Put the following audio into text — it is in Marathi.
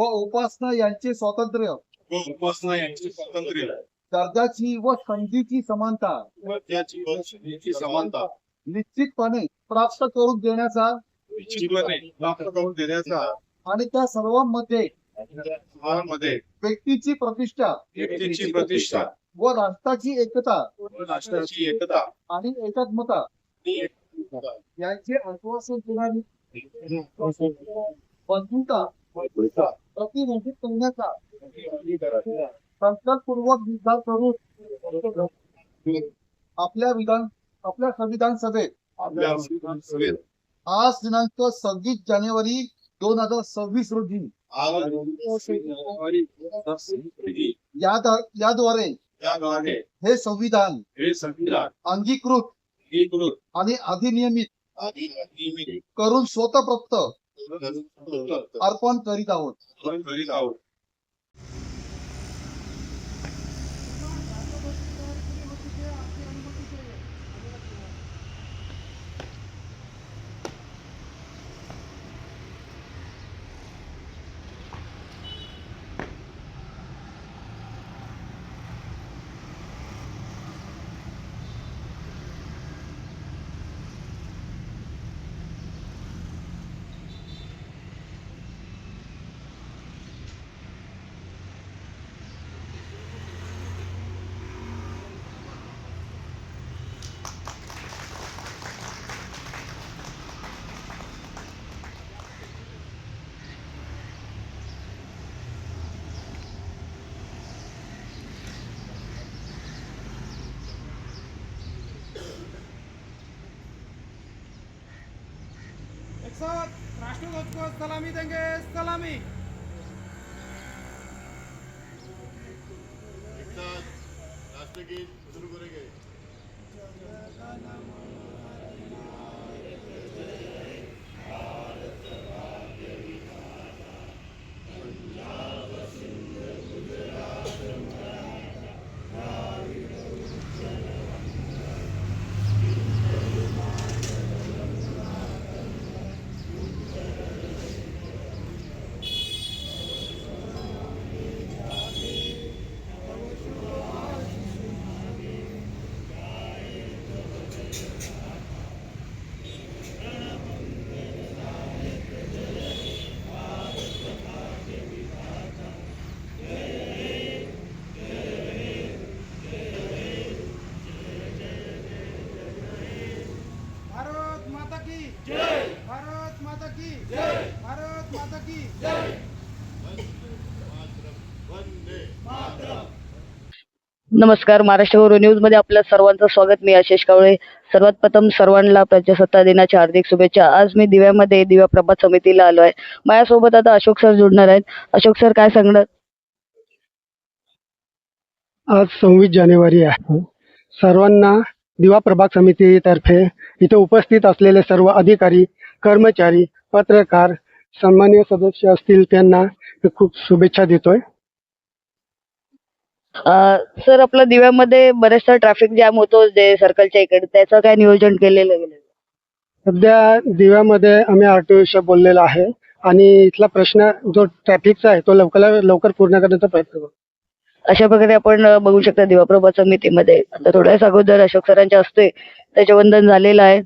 व उपासना यांचे स्वातंत्र्य. व उपासना यांची स्वातंत्र्य. दर्जाची व संधीची समानता. व त्याची व संधीची समानता. निश्चितपणे प्राप्त करून देण्याचा. निश्चितपणे प्राप्त करून देण्याचा. आणि त्या सर्वांमध्ये मध्ये व्यक्तीची प्रतिष्ठा. व्यक्तीची प्रतिष्ठा. व राष्ट्राची एकता. व राष्ट्राची एकता. आणि एकात्मता. यांचे आश्वासन देणारी बंधुता. प्रतिबंधित करण्याचा संकल्पपूर्वक निर्धार करून आपल्या विधान आपल्या संविधान सभेत आज दिनांक सव्वीस जानेवारी दोन हजार सव्वीस रोजी याद्वारे हे संविधान हे संविधान अंगीकृत अंगीकृत आणि अधिनियमित करून स्वतःप्रत अर्पण करीत आहोत. करीत आहोत. साथ राष्ट्रध्वज को सलामी देंगे सलामी राष्ट्रगीत सुरू करेंगे की नमस्कार महाराष्ट्र गौरव न्यूजमध्ये आपल्या सर्वांचं स्वागत. मी आशिष कावळे. सर्वात प्रथम सर्वांना प्रजासत्ताक दिनाच्या हार्दिक शुभेच्छा. आज मी दिव्यामध्ये दिव्या प्रभात समितीला आलो आहे. माझ्यासोबत आता अशोक सर जोडणार आहेत. अशोक सर काय सांगणार? आज सव्वीस जानेवारी आहे. सर्वांना दिवा प्रभाग समितीतर्फे इथे उपस्थित असलेले सर्व अधिकारी कर्मचारी पत्रकार सन्मान्य सदस्य असतील त्यांना मी खूप शुभेच्छा देतोय. सर आपलं दिव्यामध्ये बरेचसा ट्रॅफिक जॅम होतो जे सर्कलच्या इकडे. त्याचं काय नियोजन केलेलं गेलं सध्या दिव्यामध्ये आम्ही आर टी बोललेलो आहे आणि इथला प्रश्न जो ट्रॅफिकचा आहे तो लवकर लवकर पूर्ण करण्याचा प्रयत्न करू. अशा प्रकारे आपण बघू शकता दिवा प्रभात समितीमध्ये. आता थोड्या वेळास अगोदर अशोक सरांच्या हस्ते त्याचे वंदन झालेलं आहे.